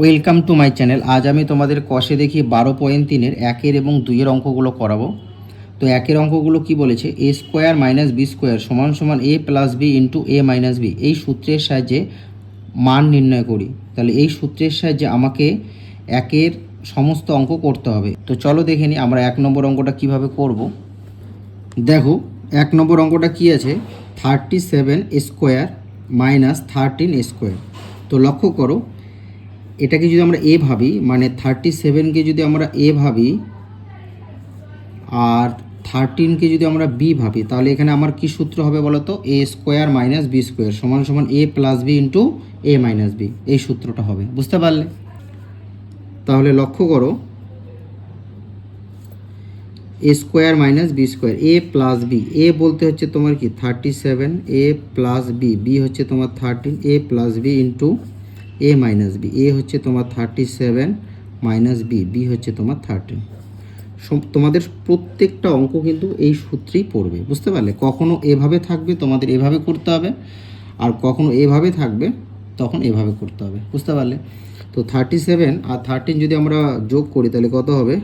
Welcome to my channel আজ আমি তোমাদের কষে দেখি বারো পয়েন্ট তিনের একের এবং দুইয়ের অঙ্কগুলো করাবো। তো একের অঙ্কগুলো কি বলেছে? A square minus B square সমান সমান A plus B into A minus B এই সূত্রের সাহায্যে মান নির্ণয় করি। তাহলে এই সূত্রের সাহায্যে আমাকে একের সমস্ত অঙ্ক করতে হবে। তো চলো দেখে নিই আমরা এক নম্বর অঙ্কটা কীভাবে করব। দেখো, এক নম্বর অঙ্কটা কি আছে? Thirty seven square minus thirteen square তো লক্ষ্য করো এটাকে যদি আমরা এ ভাবি মানে থার্টি সেভেনকে যদি আমরা এ ভাবি আর থার্টিনকে যদি আমরা বি ভাবি, তাহলে এখানে আমার কি সূত্র হবে বলো তো A square minus B square সমান সমান A plus B into A minus B এই সূত্রটা হবে, বুঝতে পারলে? তাহলে লক্ষ্য করো A square minus B square A plus B A বলতে হচ্ছে তোমার কি? Thirty seven A plus B B হচ্ছে তোমার thirteen A plus B into A minus B A হচ্ছে তোমার thirty seven minus B B হচ্ছে তোমার থার্টিন তোমাদের প্রত্যেকটা অঙ্ক কিন্তু এই সূত্রেই পড়বে, বুঝতে পারলে? কখনো এভাবে থাকবে, তোমাদের এভাবে করতে হবে, আর কখনো এভাবে থাকবে, তখন এভাবে করতে হবে, বুঝতে পারলে? তো থার্টি সেভেন আর থার্টিন যদি আমরা যোগ করি, তাহলে কত হবে?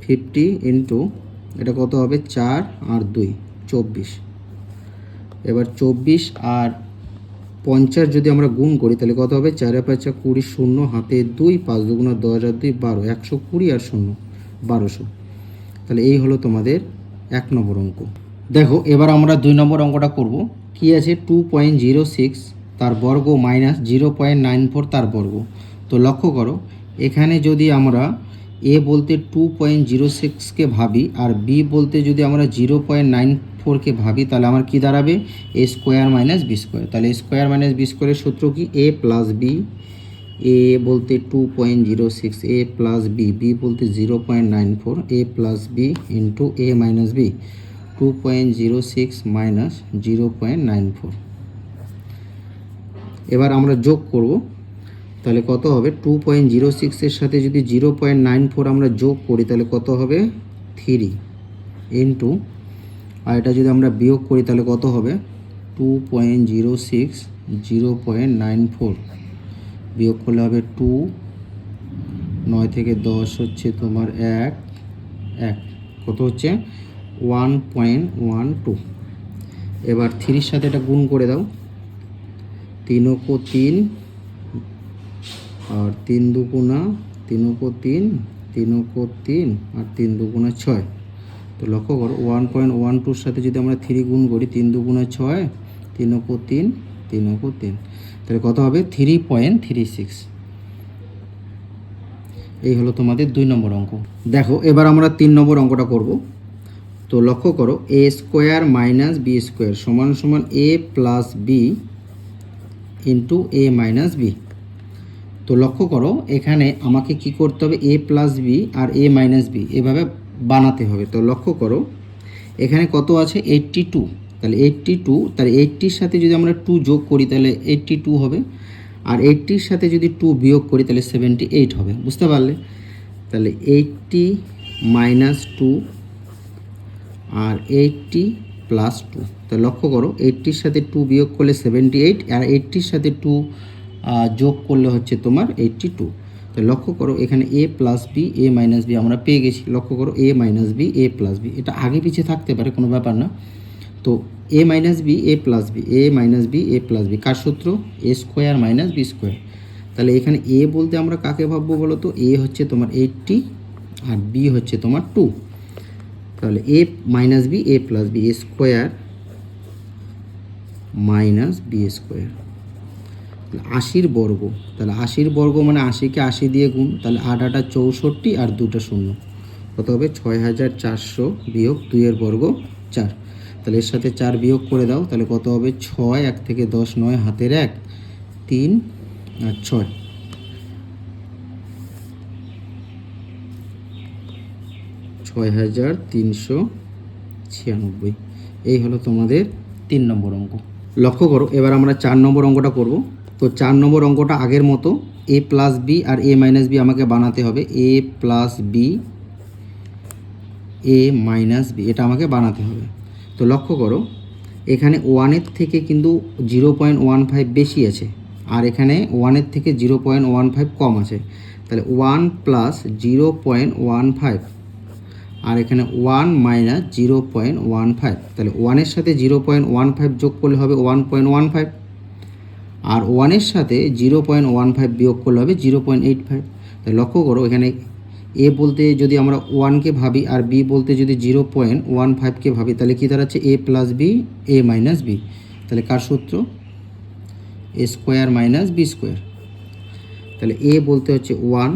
ফিফটি ইন্টু এটা কত হবে? চার আর দুই, চব্বিশ। এবার চব্বিশ আর পঞ্চাশ যদি আমরা গুণ করি, তাহলে কত হবে? চারে পাঁচা কুড়ি শূন্য, হাতে দুই, পাঁচ দুগুণা দশ হাজার দুই, বারো। একশো কুড়ি আর শূন্য, বারোশো। তাহলে এই হলো তোমাদের এক নম্বর অঙ্ক। দেখো, এবার আমরা দুই নম্বর অঙ্কটা করব। কি আছে? টু পয়েন্ট জিরো সিক্স, তার বর্গ minus zero point nine four, তার বর্গ। তো লক্ষ্য করো, এখানে যদি আমরা এ বলতে টু পয়েন্ট জিরো সিক্সকে ভাবি আর বি বলতে যদি আমরা জিরো পয়েন্ট নাইন ফোরকে ভাবি তাহলে আমার কি দাঁড়াবে? A square minus B square তাহলে স্কোয়ার মাইনাস বি স্কোয়ারের সূত্র কি? এ প্লাস বি এ বলতে two point zero six A plus B B বলতে zero point nine four A plus B into A minus B two point zero six minus zero point nine four এবার আমরা যোগ করব। তাহলে কত হবে? Two point zero সিক্সের সাথে যদি জিরো পয়েন্ট নাইন ফোর আমরা যোগ করি, তাহলে কত হবে? থ্রি ইন্টু আর এটা যদি আমরা বিয়োগ করি, তাহলে কত হবে? Two point zero six zero point nine four বিয়োগ করলে হবে টু নয় থেকে দশ হচ্ছে তোমার এক এক। কত হচ্ছে? ওয়ান পয়েন্ট ওয়ান টু এবার থ্রির সাথে এটা গুণ করে দাও। তিনকো তিন আর তিন দুগুণা তিনকো তিন তিনকো তিন, আর তিন দুগুণা ছয়। তো লক্ষ্য করো ওয়ান পয়েন্ট ওয়ান টুর সাথে যদি আমরা থ্রি গুণ করি, তিন দুগুণা ছয় তিনকো তিন তিন তিনকো তিন। তাহলে কত হবে? থ্রি পয়েন্ট থ্রি সিক্স এই হলো তোমাদের দুই নম্বর অঙ্ক। দেখো, এবার আমরা তিন নম্বর অঙ্কটা করব। তো লক্ষ্য করো A square minus B square সমান সমান A plus B into A minus B তো লক্ষ্য করো, এখানে আমাকে কি করতে হবে? এ প্লাস বি আর এ মাইনাস বি এভাবে বানাতে হবে। তো লক্ষ্য করো, এখানে কত আছে? এইট্টি টু তাহলে এইট্টি টু তাহলে এইট্টির সাথে যদি আমরা টু যোগ করি, তাহলে এইট্টি টু হবে। আর এইট্টির সাথে যদি টু বিয়োগ করি, তাহলে সেভেন্টি এইট হবে। বুঝতে পারলে? তাহলে এইট্টি মাইনাস টু আর এইট্টি প্লাস টু তো লক্ষ্য করো এইট্টির সাথে টু বিয়োগ করলে সেভেন্টি এইট আর এইট্টির সাথে টু যোগ করলে হচ্ছে তোমার এইট্টি টু তো লক্ষ্য করো, এখানে A plus B A minus B আমরা পেয়ে গেছি। লক্ষ্য করো A minus B A plus B এটা আগে পিছিয়ে থাকতে পারে, কোনো ব্যাপার না। তো A minus B A plus B A minus B A plus B কার সূত্র? A square minus B square তাহলে এখানে এ বলতে আমরা কাকে ভাববো বলো তো? এ হচ্ছে তোমার এইটটি আর বি হচ্ছে তোমার টু তাহলে A minus B A plus B A square minus B square আশির বর্গ। তাহলে আশির বর্গ মানে আশিকে আশি দিয়ে গুণ, তাহলে আট, আটা চৌষট্টি আর দুটো শূন্য। কত হবে? ছয় হাজার চারশো বিয়োগ দুইয়ের বর্গ চার। তাহলে এর সাথে চার বিয়োগ করে দাও, তাহলে কত হবে? ছয়, এক থেকে দশ, নয়, হাতের এক, তিন আর ছয়। ছয় হাজার তিনশো ছিয়ানব্বই। এই হলো তোমাদের তিন নম্বর অঙ্ক। লক্ষ্য করো, এবার আমরা চার নম্বর অঙ্কটা করব। তো চার নম্বর অঙ্কটা আগের মতো। এ প্লাস বি আর এ মাইনাস বি আমাকে বানাতে হবে। A plus B A minus B এটা আমাকে বানাতে হবে। তো লক্ষ্য করো, এখানে ওয়ানের থেকে কিন্তু জিরো পয়েন্ট ওয়ান ফাইভ বেশি আছে, আর এখানে ওয়ানের থেকে জিরো পয়েন্ট ওয়ান ফাইভ কম আছে। তাহলে one plus zero point one five আর এখানে one minus zero point one five তাহলে ওয়ানের সাথে জিরো পয়েন্ট ওয়ান ফাইভ যোগ করলে হবে ওয়ান পয়েন্ট ওয়ান ফাইভ আর ওয়ানের সাথে জিরো পয়েন্ট ওয়ান ফাইভ বিয়োগ করলে হবে জিরো পয়েন্ট এইট ফাইভ তাই লক্ষ্য করো, এখানে এ বলতে যদি আমরা ওয়ানকে ভাবি আর বি বলতে যদি জিরো পয়েন্ট ওয়ান ফাইভকে ভাবি, তাহলে কী দাঁড়াচ্ছে? A plus B A minus B তাহলে কার সূত্র? A square minus B square তাহলে এ বলতে হচ্ছে ওয়ান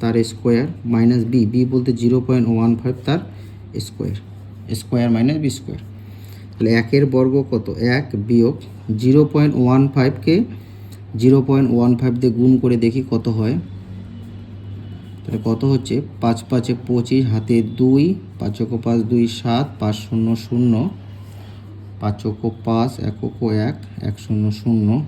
তার স্কোয়ার মাইনাস বি বি বলতে জিরো পয়েন্ট ওয়ান ফাইভ তার square square minus B square তাহলে একের বর্গ কত? এক বিয়োগ জিরো পয়েন্ট ওয়ান ফাইভকে জিরো পয়েন্ট ওয়ান ফাইভ দিয়ে গুণ করে দেখি কত হয়। তাহলে কত হচ্ছে? পাঁচ পাঁচে পঁচিশ, হাতে দুই পাঁচক পাঁচ, দুই, সাত, পাঁচ শূন্য শূন্য পাঁচক পাঁচ একক এক এক শূন্য শূন্য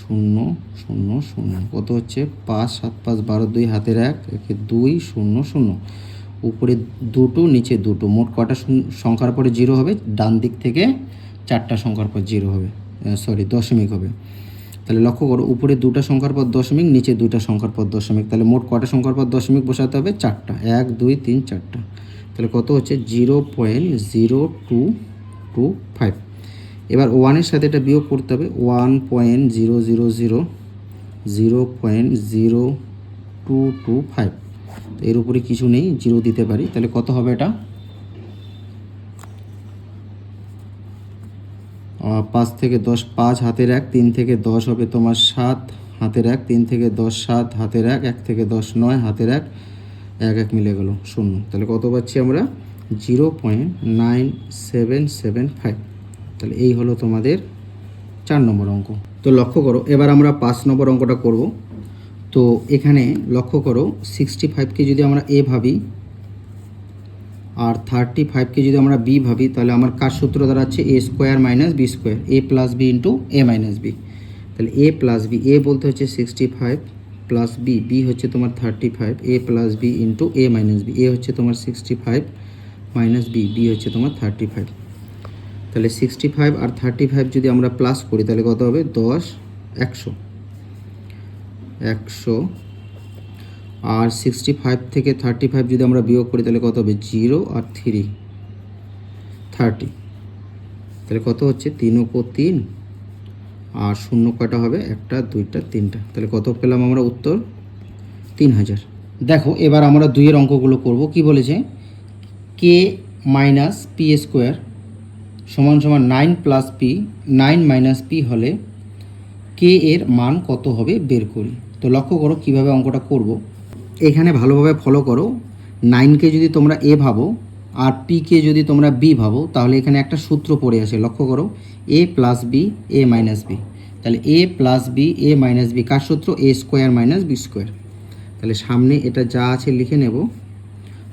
শূন্য শূন্য শূন্য। কত হচ্ছে? পাঁচ, সাত, পাঁচ, বারো, দুই, হাতের এক, একে দুই, শূন্য শূন্য। উপরে দুটো, নিচে দুটো। মোট কটা সংখ্যার পরে জিরো হবে, ডান দিক থেকে চারটা সংখ্যার পর জিরো হবে সরি দশমিক হবে। তাহলে লক্ষ্য করো, উপরে দুটো সংখ্যার পর দশমিক, নিচে দুটো সংখ্যার পর দশমিক। তাহলে মোট কটা সংখ্যার পর দশমিক বসাতে হবে? চারটা। এক, দুই, তিন, চারটা। তাহলে কত হচ্ছে? Zero point zero two two five এবার ওয়ানের সাথে এটা বিয়োগ করতে হবে। One point zero zero zero zero point zero two two five তো এর উপরে কিছু নেই, জিরো দিতে পারি। তাহলে কত হবে এটা? পাঁচ থেকে দশ, পাঁচ হাতের এক, তিন থেকে দশ হবে তোমার সাত হাতের এক, তিন থেকে দশ, সাত হাতের এক এক থেকে দশ, নয় হাতের এক এক এক মিলে গেল, শূন্য। তাহলে কত পাচ্ছি আমরা? Zero point nine seven seven five. তাহলে এই হলো তোমাদের চার নম্বর অঙ্ক। তো লক্ষ্য করো, এবার আমরা পাঁচ নম্বর অঙ্কটা করব। তো এখানে লক্ষ্য করো সিক্সটি ফাইভকে যদি আমরা এ ভাবি আর থার্টি ফাইভকে যদি আমরা বি ভাবি, তাহলে আমার কার সূত্র দাঁড়াচ্ছে? A square minus B square A plus B into A minus B তাহলে এ প্লাস বি এ বলতে হচ্ছে sixty five plus B B হচ্ছে তোমার thirty five A plus B into A minus B A হচ্ছে তোমার sixty five minus B B হচ্ছে তোমার thirty five তাহলে সিক্সটি ফাইভ আর থার্টি ফাইভ যদি আমরা প্লাস করি, তাহলে কত হবে? দশ, একশো। একশো। আর সিক্সটি ফাইভ থেকে থার্টি ফাইভ যদি আমরা বিয়োগ করি, তাহলে কত হবে? জিরো আর থ্রি থার্টি তাহলে কত হচ্ছে? তিন ওপর তিন। আর শূন্য কয়টা হবে? একটা, দুইটা, তিনটা। তাহলে কত পেলাম আমরা? উত্তর, তিন হাজার। দেখো, এবার আমরা দুইয়ের অঙ্কগুলো করব। কি বলেছে? কে মাইনাস পি স্কোয়ার সমান সমান nine plus P nine minus P হলে কে এর মান কত হবে? বের করি। তো লক্ষ্য করো কীভাবে অঙ্কটা করব। এখানে ভালোভাবে ফলো করো। নাইনকে যদি তোমরা এ ভাবো আর পিকে যদি তোমরা বি ভাবো, তাহলে এখানে একটা সূত্র পড়ে আসে। লক্ষ্য করো A plus B A minus B তাহলে A plus B A minus B কার সূত্র? A square minus B square তাহলে সামনে এটা যা আছে লিখে নেব।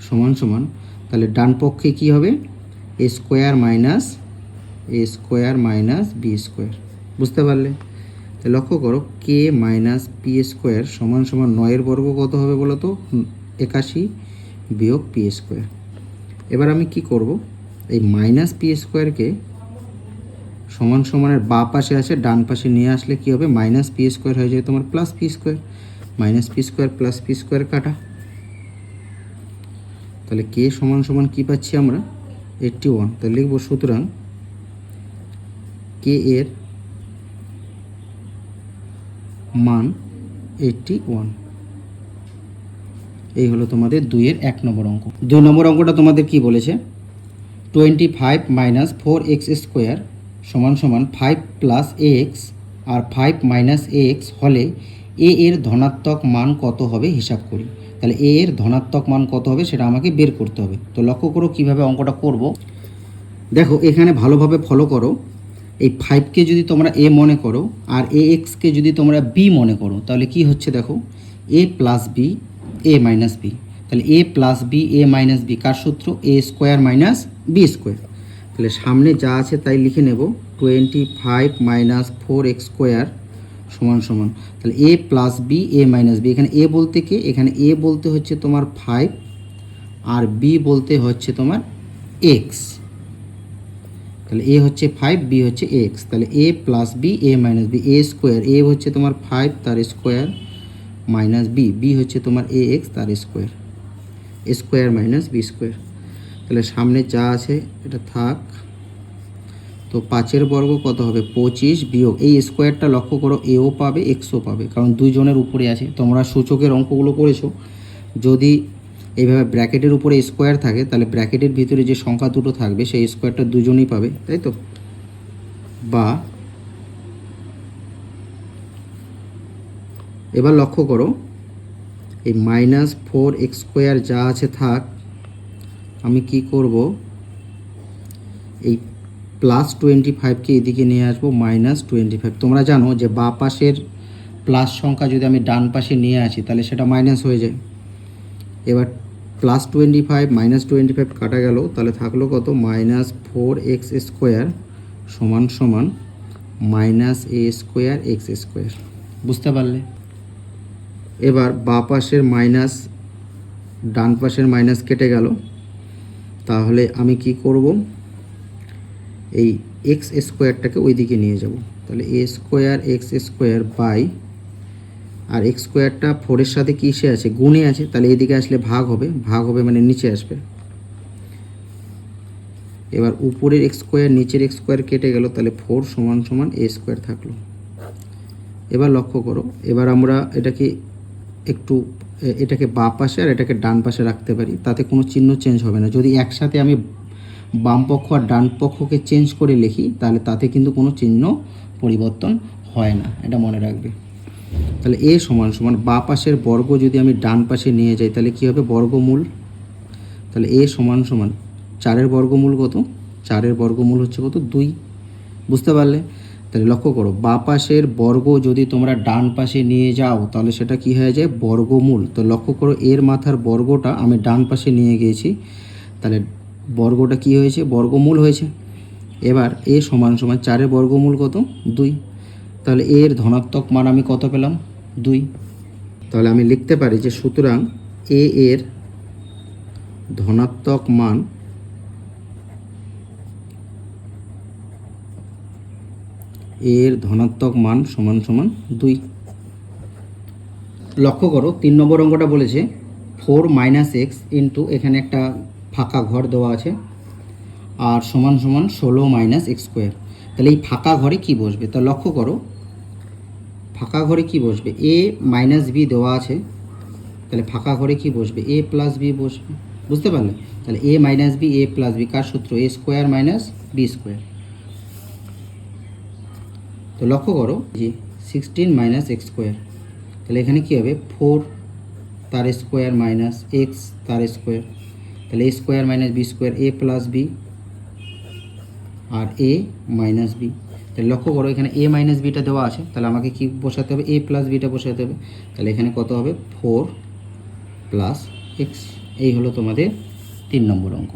সমান সমান। তাহলে ডান পক্ষে কি হবে? A square minus A square minus B square বুঝতে পারলে? লক্ষ্য করো কে মাইনাস পি স্কোয়ার সমান সমান নয়ের বর্গ কত হবে বলো তো? একাশি বিয়োগ পি স্কোয়ার এবার আমি কি করব? এই মাইনাস পি স্কোয়ারকে সমান সমানের বা পাশে আছে, ডান পাশে নিয়ে আসলে কি হবে? মাইনাস পি স্কোয়ার হয়ে যায় তোমার plus P square minus P square plus P square কাটা। তাহলে কে সমান সমান কি পাচ্ছি আমরা? এইটটি ওয়ান তাহলে লিখব সুতরাং কে এর মান এইটটি ওয়ান এই হলো তোমাদের দুইয়ের এক নম্বর অঙ্ক। দুই নম্বর অঙ্কটা তোমাদের কি বলেছে? Twenty five minus four X square সমান সমান ফাইভ প্লাস এক্স আর ফাইভ মাইনাস এক্স হলে এ এর ধনাত্মক মান কত হবে হিসাব করি। তাহলে এ এর ধনাত্মক মান কত হবে সেটা আমাকে বের করতে হবে। তো লক্ষ্য করো কীভাবে অঙ্কটা করব। দেখো এখানে ভালোভাবে ফলো করো। এই ফাইভকে যদি তোমরা এ মনে করো আর এ এক্সকে যদি তোমরা বি মনে করো, তাহলে কি হচ্ছে দেখো? A plus B A minus B তাহলে A plus B A minus B কার সূত্র? A square minus B square তাহলে সামনে যা আছে তাই লিখে নেব twenty five minus four X square সমান সমান। তাহলে A plus B A minus B এখানে এ বলতে কে? এখানে এ বলতে হচ্ছে তোমার ফাইভ আর বি বলতে হচ্ছে তোমার এক্স তাহলে এ হচ্ছে ফাইভ বি হচ্ছে এক্স তাহলে A plus B A minus B A square A হচ্ছে তোমার ফাইভ তার স্কোয়ার মাইনাস বি বি হচ্ছে তোমার এ এক্স তার square square minus B square তাহলে সামনে যা আছে এটা থাক, তো পাঁচের বর্গ কত হবে? পঁচিশ বিয়োগ, এই স্কোয়ারটা লক্ষ্য করো এও পাবে এক্সও পাবে, কারণ দুইজনের উপরে আছে, তোমরা সূচকের অঙ্কগুলো করেছ, যদি এইভাবে ব্র্যাকেটের উপরে স্কোয়ার থাকে, তাহলে ব্র্যাকেটের ভিতরে যে সংখ্যা দুটো থাকবে, সেই স্কোয়ারটা দুজনেই পাবে, তাই তো? বা এবার লক্ষ্য করো, এই মাইনাস ফোর এক্স স্কোয়ার যা আছে থাক, আমি কি করব? এই প্লাস টোয়েন্টি ফাইভকে এদিকে নিয়ে আসব, মাইনাস টোয়েন্টি ফাইভ তোমরা জানো যে বা পাশের প্লাস সংখ্যা যদি আমি ডান পাশে নিয়ে আসি, তাহলে সেটা মাইনাস হয়ে যায়। এবার plus twenty five minus twenty five কাটা গেল, তাহলে থাকল কত? মাইনাস ফোর এক্স স্কোয়ার সমান সমান minus A square X square বুঝতে পারলে? এবার বা পাশের মাইনাস ডান পাশের মাইনাস কেটে গেল। তাহলে আমি কি করব? এই এক্স স্কোয়ারটাকে ওই দিকে নিয়ে যাব। তাহলে A square X square by R X স্কোয়ারটা ফোরের সাথে কিসে আছে? গুণে আছে, তাহলে এদিকে আসলে ভাগ হবে। ভাগ হবে মানে নিচে আসবে। এবার উপরের এক্স স্কোয়ার, নিচের এক্স স্কোয়ার কেটে গেল, তাহলে ফোর সমান সমান এ স্কোয়ার থাকল। এবার লক্ষ্য করো, এবার আমরা এটাকে একটু এটাকে বা পাশে আর এটাকে ডান পাশে রাখতে পারি। তাতে কোনো চিহ্ন চেঞ্জ হবে না। যদি একসাথে আমি বাম পক্ষ আর ডান পক্ষকে চেঞ্জ করে লিখি, তাহলে তাতে কিন্তু কোনো চিহ্ন পরিবর্তন হয় না। এটা মনে রাখবে। তাহলে এ সমান সমান বা পাশের বর্গ যদি আমি ডান পাশে নিয়ে যাই, তাহলে কী হবে? বর্গমূল। তাহলে এ সমান সমান চারের বর্গমূল কত? চারের বর্গমূল হচ্ছে কত? দুই। বুঝতে পারলে? তাহলে লক্ষ্য করো, বা পাশের বর্গ যদি তোমরা ডান পাশে নিয়ে যাও, তাহলে সেটা কি হয়ে যায়? বর্গমূল। তো লক্ষ্য করো, এর মাথার বর্গটা আমি ডান পাশে নিয়ে গিয়েছি। তাহলে বর্গটা কি হয়েছে? বর্গমূল হয়েছে। এবার এ সমান সমান চারের বর্গমূল কত? দুই। তাহলে এর ধনাত্মক মান আমি কত পেলাম? দুই। তাহলে আমি লিখতে পারি যে সুতরাং এ এর ধনাত্মক মান এর ধনাত্মক মান সমান সমান দুই। লক্ষ্য করো, তিন নম্বর অঙ্কটা বলেছে ফোর মাইনাস এক্স ইন্টু এখানে একটা ফাঁকা ঘর দেওয়া আছে, আর সমান সমান ষোলো মাইনাস এক্স স্কোয়ার। তাহলে এই ফাঁকা ঘরে কি বসবে? তা লক্ষ্য করো। ফাঁকা ঘরে কি বসবে? এ মাইনাস বি দেওয়া আছে। তাহলে ফাঁকা ঘরে কি বসবে? এ প্লাস বি বসবে। বুঝতে পারলে? তাহলে A minus B A plus B কার সূত্র? A square minus B square তো লক্ষ্য করো যে সিক্সটিন মাইনাস এক্স স্কোয়ার তাহলে এখানে কী হবে? ফোর তার স্কোয়ার মাইনাস এক্স তার স্কোয়ার তাহলে A square minus B square A plus B R A minus B তাহলে লক্ষ্য করো, এখানে এ মাইনাস বিটা দেওয়া আছে। তাহলে আমাকে কি বসাতে হবে? এ প্লাস বিটা বসাতে হবে। তাহলে এখানে কত হবে? ফোর প্লাস এক্স এই হলো তোমাদের তিন নম্বর অঙ্ক।